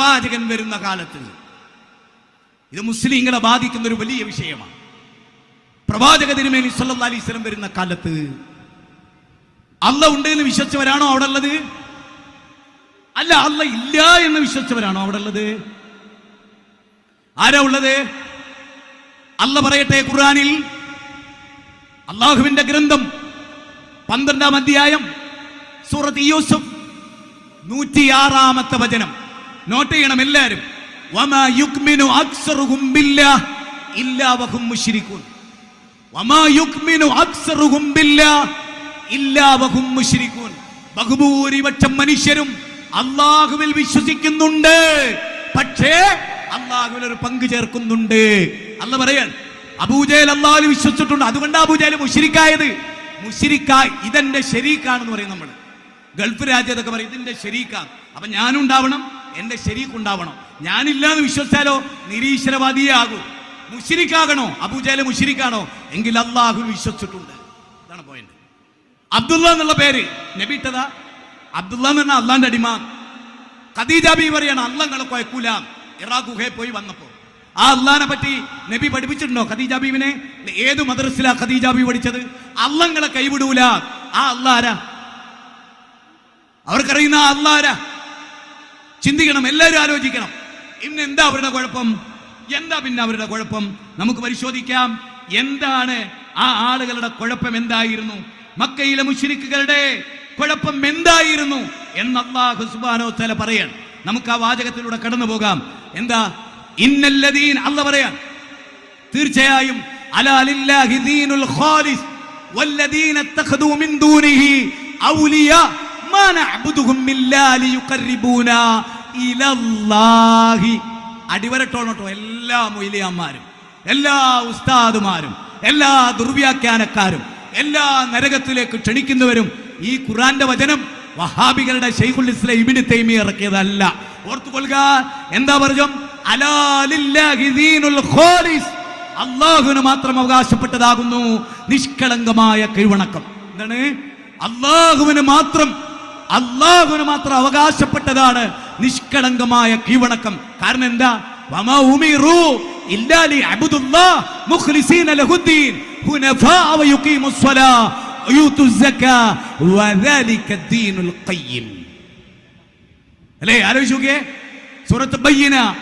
പ്രവാചകൻ വരുന്ന കാലത്ത് ഇത് മുസ്ലിങ്ങളെ ബാധിക്കുന്ന ഒരു വലിയ വിഷയമാണ്. പ്രവാചക തിരുമേനി സല്ലല്ലാഹു അലൈഹി വസല്ലം വരുന്ന കാലത്ത് അല്ല ഉണ്ട് എന്ന് വിശ്വസിച്ചവരാണോ അവിടെ ഉള്ളത് അല്ല അല്ല ഇല്ല എന്ന് വിശ്വസിച്ചവരാണോ അവിടെ ഉള്ളത് ആരാ ഉള്ളത്? അല്ല പറയട്ടെ ഖുർആനിൽ. അള്ളാഹുവിന്റെ ഗ്രന്ഥം പന്ത്രണ്ടാം അധ്യായം സൂറത്ത് യൂസുഫ് നൂറ്റിയാറാമത്തെ വചനം. നോട്ട് ചെയ്യണം എല്ലാവരും ബഹുഭൂരിപക്ഷം മനുഷ്യരും അള്ളാഹുവിൽ വിശ്വസിക്കുന്നുണ്ട്. പക്ഷേ അള്ളാഹുവിൽ ഒരു പങ്ക് ചേർക്കുന്നുണ്ട്. അല്ല പറയാൻ അബൂജയിൽ അള്ളാഹുവിൽ വിശ്വസിച്ചിട്ടുണ്ട്. അതുകൊണ്ട് അബൂജയിൽ മുഷിരിക്കായത് മുഷിരിക്കായ് ഇതെന്റെ ശരീക്കാണെന്ന് പറയും നമ്മൾ ഗൾഫ് രാജ്യത്തൊക്കെ പറയും ഇതിന്റെ ശരീക്കാണ് അപ്പൊ ഞാനുണ്ടാവണം എന്റെ ശരീക്ക് ഉണ്ടാവണം ഞാനില്ല എന്ന് വിശ്വസിച്ചാലോ? നിരീശ്വരവാദിയേ ആകൂ മുഷിരിക്കാകണോ? അബൂജയിലെ മുഷിരിക്കാണോ? എങ്കിൽ അള്ളാഹു വിശ്വസിച്ചിട്ടുണ്ട്. ഇതാണ് പോയിന്റ് അബ്ദുള്ള എന്നുള്ള പേര്. നബി അബ്ദുള്ള എന്ന് പറഞ്ഞാൽ അള്ളാന്റെ അടിമ. ഖദീജ ബി പറയാണ് അള്ളങ്ങളെ കുഴക്കൂല ഇറാ ഗുഹയിൽ പോയി വന്നപ്പോ. ആ അള്ളഹാനെ പറ്റി നബി പഠിപ്പിച്ചിട്ടുണ്ടോ ഖദീജ ബീവിനെ? ഏത് മദ്രസിലാ ഖദീജ ബി പഠിച്ചത്? അള്ളങ്ങളെ കൈവിടൂല. ആ അള്ളാരാ അവർക്കറിയുന്ന അള്ളാരാ ചിന്തിക്കണം എല്ലാവരും ആലോചിക്കണം. ഇന്ന് എന്താ അവരുടെ കുഴപ്പം? എന്താ പിന്നെ അവരുടെ കുഴപ്പം? നമുക്ക് പരിശോധിക്കാം. എന്താണ് ആ ആളുകളുടെ കുഴപ്പം എന്തായിരുന്നു? മക്കയിലെ മുഷിരിക്കുകളുടെ കുഴപ്പം എന്തായിരുന്നു? എന്ന് അള്ളാഹു തആല പറയാൻ നമുക്ക് ആ വാചകത്തിലൂടെ കടന്നു പോകാം. എന്താ? ഇന്നല്ലദീൻ അല്ല പറയാൻ തീർച്ചയായും അലാലില്ലാഹി ദീനുൽ ഖാലിസ് വല്ലദീന തഖദു മിൻ ദൂനിഹി ഔലിയാ അടിവരട്ടോണട്ടോ എല്ലാ മൊയിലിയാന്മാരും എല്ലാ ഉസ്താദുമാരും എല്ലാ ദുർവ്യാഖ്യാനക്കാരും എല്ലാ നരകത്തിലേക്ക് ക്ഷണിക്കുന്നവരും ഈ ഖുറാന്റെ വചനം വഹാബികളുടെ ഷെയ്ഖുൽ ഇസ്ലാം ഇബിന് തൈമി ഇറക്കിയതല്ല. ഓർത്തുകൊള്ളുക എന്താ പറഞ്ഞു? അള്ളാഹുവിന് മാത്രം അവകാശപ്പെട്ടതാകുന്നു നിഷ്കളങ്കമായ കീഴ്വണക്കം എന്താണ്? അള്ളാഹുവിന് മാത്രം അള്ളാഹുവിന് മാത്രം അവകാശപ്പെട്ടതാണ് നിഷ്കളങ്കമായ കീവണക്കം കാരണം എന്താ?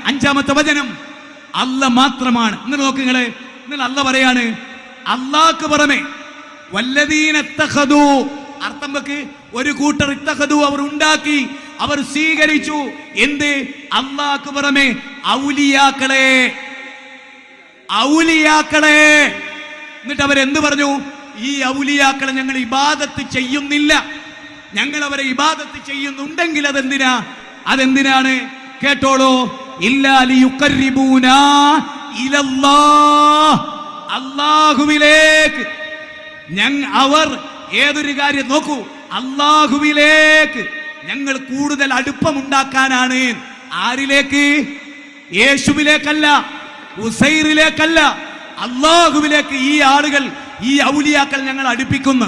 അഞ്ചാമത്തെ വചനം. അല്ല മാത്രമാണ്. ഇന്ന് നോക്ക് നിങ്ങൾ. നിങ്ങൾ അല്ല പറയാണ്. അള്ളാക്ക് പുറമെ. വല്ലദീന ഇത്തഖദൂ അർത്ഥം വെക്ക്. ഒരു കൂട്ടർ ഇത്തഹദു അവർ ഉണ്ടാക്കി. അവർ സ്വീകരിച്ചു. എന്ത്? അള്ളാക്ക് പുറമെ ഔലിയാക്കളെ. ഔലിയാക്കളെ. എന്നിട്ട് അവരെന്ത് പറഞ്ഞു? ഈ ഔലിയാക്കളെ ഞങ്ങൾ ഇബാദത്ത് ചെയ്യുന്നില്ല. ഞങ്ങൾ അവരെ ഇബാദത്ത് ചെയ്യുന്നുണ്ടെങ്കിൽ അതെന്തിനാ? അതെന്തിനാണ്? കേട്ടോളൂ. അള്ളാഹുവിലേക്ക് അവർ ഏതൊരു കാര്യം നോക്കൂ. അള്ളാഹുവിലേക്ക് ഞങ്ങൾ കൂടുതൽ അടുപ്പമുണ്ടാക്കാനാണ്. ആരിലേക്ക്? യേശുവിലേക്കല്ല ഉസൈറിലേക്കല്ല. അള്ളാഹുവിലേക്ക് ഈ ആളുകൾ ഈ ഔലിയാക്കൾ ഞങ്ങൾ അടുപ്പിക്കുന്നു.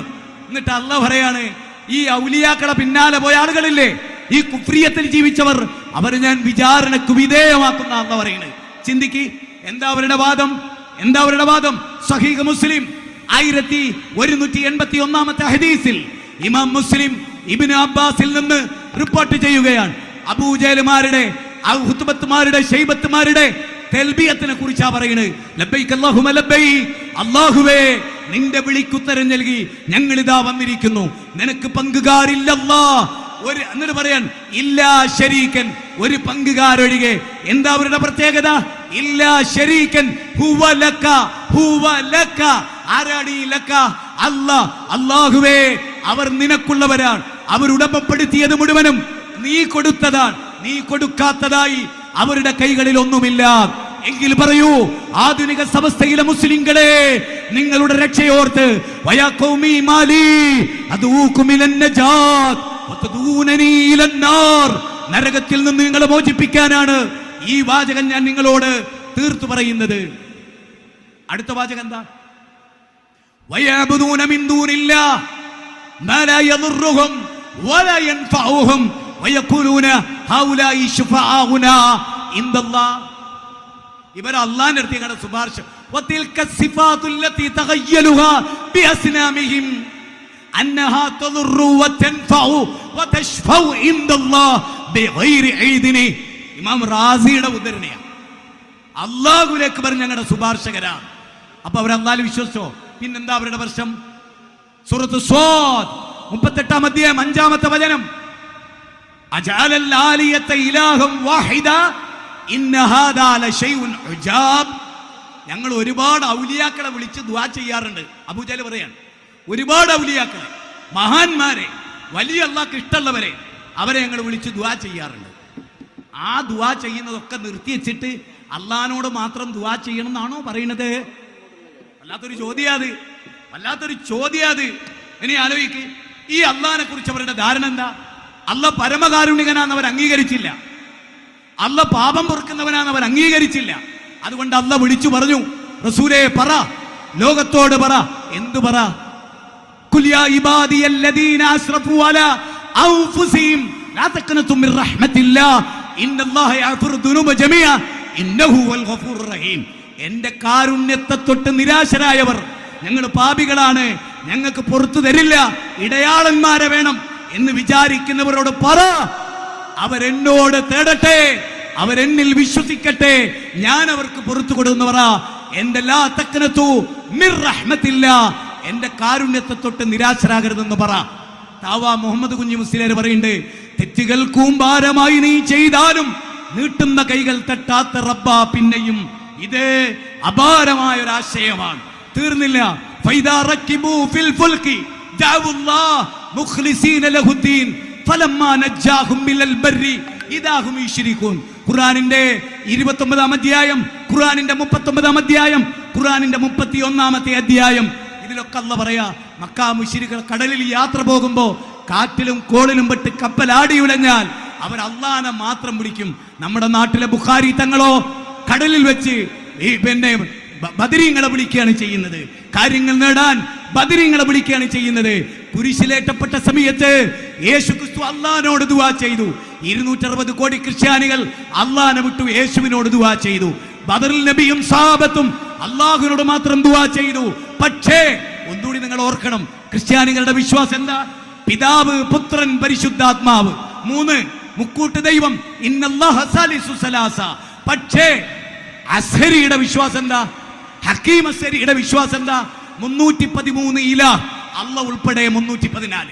എന്നിട്ട് അല്ല പറയാണ് ഈ ഔലിയാക്കളെ പിന്നാലെ പോയ ആളുകളില്ലേ? ഈ കുഫ്രിയത്തിൽ ജീവിച്ചവർ അവർ ഞാൻ വിചാരണക്ക് വിധേയമാക്കുന്ന അല്ല പറയുന്നത് ചിന്തിക്ക് എന്താ അവരുടെ വാദം? എന്താ അവരുടെ വാദം? സഹീഖ് മുസ്ലിം ആയിരത്തി ഒരുന്നൂറ്റി എൺപത്തി ഒന്നാമത്തെ ഹദീസിൽ ഇമാം മുസ്ലിം ഇബിന് അബ്ബാസിൽ നിന്ന് റിപ്പോർട്ട് ചെയ്യുകയാണ്. അബൂജേലുമാരുടെ ഹുത്തുബത്തുമാരുടെ ഷെയ്ബത്തുമാരുടെ തെൽബിയത്തിനെ കുറിച്ചാ പറയുന്നത് അല്ലാഹുവേ നിന്റെ വിളിക്കുത്തരം നൽകി ഞങ്ങൾ ഇതാ വന്നിരിക്കുന്നു. നിനക്ക് പങ്കുകാരില്ലല്ലാ. ഒരു എന്നിട്ട് പറയാൻ ഇല്ലാ ശരീക്കൻ ഒരു പങ്കുകാരൊഴികെ. എന്താ അവരുടെ പ്രത്യേകത? ഇല്ലാ ശരീക്കൻ ലക്ക. അല്ലാഹുവേ അവർ നിനക്കുള്ളവരാണ്. അവർ ഉടമപ്പെടുത്തിയത് മുഴുവനും നീ കൊടുത്തതാണ്. നീ കൊടുക്കാത്തതായി അവരുടെ കൈകളിൽ ഒന്നുമില്ല. എങ്കിൽ പറയൂ ആധുനിക സമസ്തയിലെ മുസ്ലിങ്ങളെ നിങ്ങളുടെ രക്ഷയോർത്ത് നരകത്തിൽ നിന്ന് നിങ്ങളെ മോചിപ്പിക്കാനാണ് ഈ വാചകം ഞാൻ നിങ്ങളോട് തീർത്തു പറയുന്നത്. അടുത്ത വാചകം എന്താ ويعبدون من دون الله ما لا يضرهم ولا ينفعهم വയഖൂലൂന ഹൗലായി ശുഫാഉനാ ഇൻദല്ലാഹ് ഇവർ അള്ളാന്റെ അടുത്ത് ഞങ്ങളുടെ ശുപാർശ وتلك الصفات التي تغيلها بأسنامهم أنها تضر وتنفع وتشفع عند الله بغير عيدن ഇമാം റാസിയുടെ ഉദ്ധരണിയാണ് അള്ളാഹുലേക്ക് പറഞ്ഞ ഞങ്ങളുടെ ശുപാർശകരാണ് അപ്പൊ അവരല്ലാലും വിശ്വസിച്ചോ? പിന്നെന്താ അവരുടെ പ്രശ്നം? സുഹൃത്ത് സ്വാദ് മുപ്പത്തെട്ടാം അധ്യായം അഞ്ചാമത്തെ വചനം. ഞങ്ങൾ ഒരുപാട് ഔലിയാക്കളെ വിളിച്ച് ദ്വാ ചെയ്യാറുണ്ട്. അബുജാൽ പറയാണ് ഒരുപാട് ഔലിയാക്കളെ മഹാന്മാരെ വലിയ അള്ളാക്ക് ഇഷ്ടമുള്ളവരെ അവരെ ഞങ്ങൾ വിളിച്ച് ദ്വാ ചെയ്യാറുണ്ട്. ആ ദ്വാ ചെയ്യുന്നതൊക്കെ നിർത്തി വെച്ചിട്ട് അള്ളഹാനോട് മാത്രം ദ്വാ ചെയ്യണം എന്നാണോ പറയുന്നത്? വല്ലാത്തൊരു ചോദ്യാത് വല്ലാത്തൊരു ചോദ്യാത് ഇനി ആലോചിക്ക്. ഈ അള്ളഹാനെ കുറിച്ച് അവരുടെ ധാരണ എന്താ? അല്ല പരമകാരുണികനാന്ന് അവർ അംഗീകരിച്ചില്ല. അല്ല പാപം പൊറുക്കുന്നവനാന്ന് അവർ അംഗീകരിച്ചില്ല. അതുകൊണ്ട് അല്ല വിളിച്ചു പറഞ്ഞു റസൂലേ പറ. ലോകത്തോട് പറ. എന്തു പറ? ഇന്നല്ലാഹ യഗ്ഫിറു ദുനൂബ ജമീഅ. ഇന്നഹു വൽ ഗഫൂർ റഹീം. എന്റെ കാരുണ്യത്തെ തൊട്ട് നിരാശരായവർ. ഞങ്ങൾ പാപികളാണ്. ഞങ്ങൾക്ക് പുറത്തു തരില്ല. ഇടയാളന്മാരെ വേണം എന്ന് വിചാരിക്കുന്നവരോട് പറ. അവരെന്നോട് തേടട്ടെ. അവരെന്നിൽ വിശ്വസിക്കട്ടെ. ഞാൻ അവർക്ക് പുറത്തു കൊടുക്കുന്നവരാ എന്റെ എന്റെ ലാ തക്കനത്തു കാരുണ്യത്തെ തൊട്ട് നിരാശരാകരുതെന്ന് പറ. താവ മുഹമ്മദ് കുഞ്ഞി മുസ്ലിയാർ പറയുന്നുണ്ട് തെറ്റുകൾ കൂമ്പാരമായി നീ ചെയ്താലും നീട്ടുന്ന കൈകൾ തട്ടാത്ത റബ്ബ പിന്നെയും ഇത് അപാരമായ ഒരു ആശയമാണ്. തീർന്നില്ല. നജ്ജാഹും മിനൽ ബർരി ഇദാഹും യുശ്രികൂൻ ഖുർആനിന്റെ 29 അധ്യായം ഖുർആനിന്റെ 39 അധ്യായം ഖുർആനിന്റെ 31 അധ്യായം. ഇതിലൊക്കെ അല്ല പറയാ മക്കാ കടലിൽ യാത്ര പോകുമ്പോ കാറ്റിലും കോളിലും പെട്ട് കപ്പലാടി ഉലഞ്ഞാൽ അവർ അള്ളാനെ മാത്രം വിളിക്കും. നമ്മുടെ നാട്ടിലെ ബുഖാരി തങ്ങളോ കടലിൽ വെച്ച് ഈ പിന്നെ ബദരീങ്ങളെ വിളിക്കുകയാണ് ചെയ്യുന്നത്. കാര്യങ്ങൾ നേടാൻ ബദരീങ്ങളെ വിളിക്കുകയാണ് ചെയ്യുന്നത്. കുരിശിലേറ്റപ്പെട്ട സമയത്ത് യേശു ക്രിസ്തു അള്ളഹാനോട് ദുവാ ചെയ്തു. ഇരുന്നൂറ്ററുപത് കോടി ക്രിസ്ത്യാനികൾ അള്ളഹാനെ വിട്ടു യേശുവിനോട് ദുവാ ചെയ്തു. ബദറിൽ നബിയും സാബത്തും അള്ളാഹുവിനോട് മാത്രം ദുവാ ചെയ്തു. പക്ഷേ ഒന്നുകൂടി നിങ്ങൾ ഓർക്കണം ക്രിസ്ത്യാനികളുടെ വിശ്വാസം എന്താ? പിതാവ് പുത്രൻ പരിശുദ്ധാത്മാവ്. മൂന്ന് മുക്കൂട്ട് ദൈവം. ഇന്നല്ലാഹ പക്ഷേ അസരിയുടെ വിശ്വാസം എന്താ? ഹക്കീം അസരിയുടെ വിശ്വാസം എന്താ? മുന്നൂറ്റി പതിമൂന്ന് ഇല. അല്ല ഉൾപ്പെടെ മുന്നൂറ്റി പതിനാല്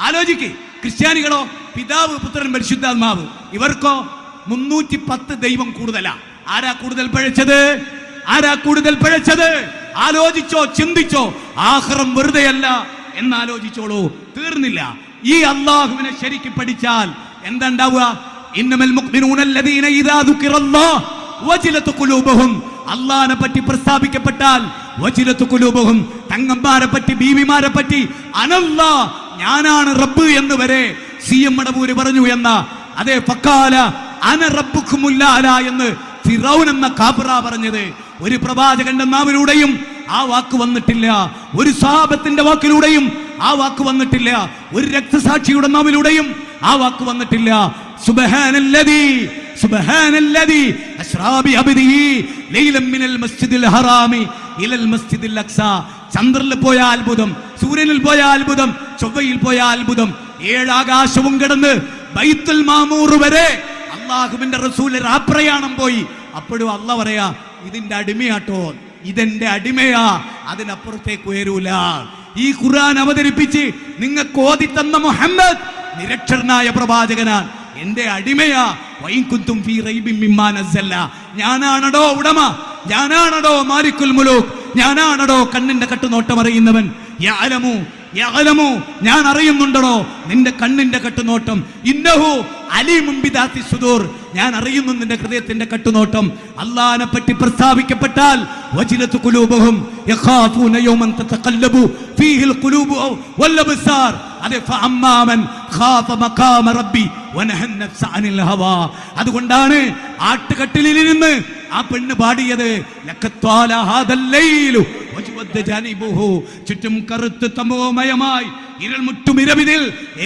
ആലോചിക്ക്. ക്രിസ്ത്യാനികളോ പിതാവ് പുത്രൻ പരിശുദ്ധാത്മാവ് ഇവർക്കോ മുന്നൂറ്റി പത്ത് ദൈവം കൂടുതലാ. ആരാ കൂടുതൽ പഴച്ചത്? ആരാ കൂടുതൽ പഴച്ചത്? ആലോചിച്ചോ ചിന്തിച്ചോ. ആഹ്റം വെറുതെയല്ല എന്നാലോചിച്ചോളൂ. തീർന്നില്ല. ഈ അള്ളാഹുവിനെ ശരിക്ക് പഠിച്ചാൽ എന്താ ഉണ്ടാവുക ഇദാ അള്ളാഹിനെ പറ്റി പ്രസ്താവിക്കപ്പെട്ടാൽ തങ്ങന്മാരെ പറ്റി ബീവിമാരെ പറ്റി അനല്ല ഞാനാണ് റബ്ബ് എന്ന് വരെ സി എം മടവൂര് പറഞ്ഞു എന്ന അതേ പക്കാല അന റബ്ബുക്കുമുല്ലാല എന്ന് ഫിറൌൻ എന്ന കാബറ പറഞ്ഞത്. ഒരു പ്രവാചകന്റെ നാവിലൂടെയും ആ വാക്ക് വന്നിട്ടില്ല. ഒരു സാപത്തിന്റെ വാക്കിലൂടെയും ആ വാക്ക് വന്നിട്ടില്ല. ഒരു രക്തസാക്ഷിയുടെ നാവിലൂടെയും ആ വാക്ക് വന്നിട്ടില്ല. സുബ്ഹാനല്ലദീ സുബ്ഹാനല്ലദീ അസ്റാ ബിഅബ്ദിഹി ലൈലൻ മിനൽ മസ്ജിദിൽ ഹറാമി ഇലൽ മസ്ജിദിൽ അക്സ. ചന്ദ്രനിൽ പോയ അത്ഭുതം സൂര്യനിൽ പോയ അത്ഭുതം ചൊവ്വയിൽ പോയ അത്ഭുതം. ഏഴാകാശവും കിടന്ന് ബൈത്തുൽ മാമൂർ വരെ അള്ളാഹുവിന്റെ റസൂൽ രാപ്രയാണം പോയി. അപ്പോഴും അല്ല പറയാ ഇതിന്റെ അടിമയാട്ടോ ഇതെന്റെ അടിമയാ അതിനപ്പുറത്തേക്ക് ഉയരൂല. ഈ ഖുർആൻ അവതരിപ്പിച്ച് നിങ്ങൾക്ക് ഓതി തന്ന മുഹമ്മദ് നിരക്ഷരനായ പ്രവാചകനാണ്. എന്റെ അടിമയാ. വൈകുന്തും ഫീ മിമ്മാ ഞാനാണടോ ഉടമ. ഞാനാണടോ മാലിക്കുൽ മുലൂക്ക്. ഞാനാണടോ കണ്ണിന്റെ കട്ടുനോട്ടം അറിയുന്നവൻ. യഅലമു യഅലമു ഞാൻ അറിയുന്നുണ്ടടോ നിന്റെ കണ്ണിന്റെ കട്ടുനോട്ടം. ഇന്നഹു അലി ബിദാത്തി സുദൂർ. ഞാൻ അറിയുന്നു നിന്റെ ഹൃദയത്തിന്റെ കട്ടുനോട്ടം. അള്ളഹാനെ പറ്റി പ്രസ്താവിക്കപ്പെട്ടാൽ വജിലത്തു കുലൂബഹും യഖാഫൂന യൗമൻ തതഖല്ലബു ഫീഹിൽ ഖുലൂബു വല്ലബ്സാർ അതെ ഫഅമ്മാമൻ അതുകൊണ്ടാണ് ആട്ടുകട്ടിലിൽ ഇരുന്ന് ആ പെണ്ണ് പാടിയത്. ചുറ്റും കറുത്ത് തമോമയമായി ഇരൾ മുട്ടും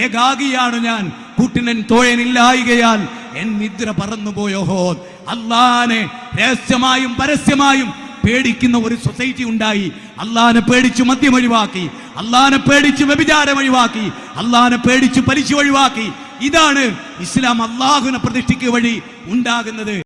ഏകാഗിയാണ് ഞാൻ. കൂട്ടിനൻ തോഴനില്ലായികയാൽ എൻ നിദ്ര പറന്നുപോയോഹോ അള്ളാനെ രഹസ്യമായും പരസ്യമായും പേടിക്കുന്ന ഒരു സൊസൈറ്റി ഉണ്ടായി. അള്ളാനെ പേടിച്ച് മദ്യം ഒഴിവാക്കി. അള്ളാനെ പേടിച്ച് വ്യഭിചാരം ഒഴിവാക്കി. അള്ളാനെ പേടിച്ച് പലിശ ഒഴിവാക്കി. ഇതാണ് ഇസ്ലാം അള്ളാഹുവിനെ പ്രതിഷ്ഠിക്കുക വഴി ഉണ്ടാകുന്നത്.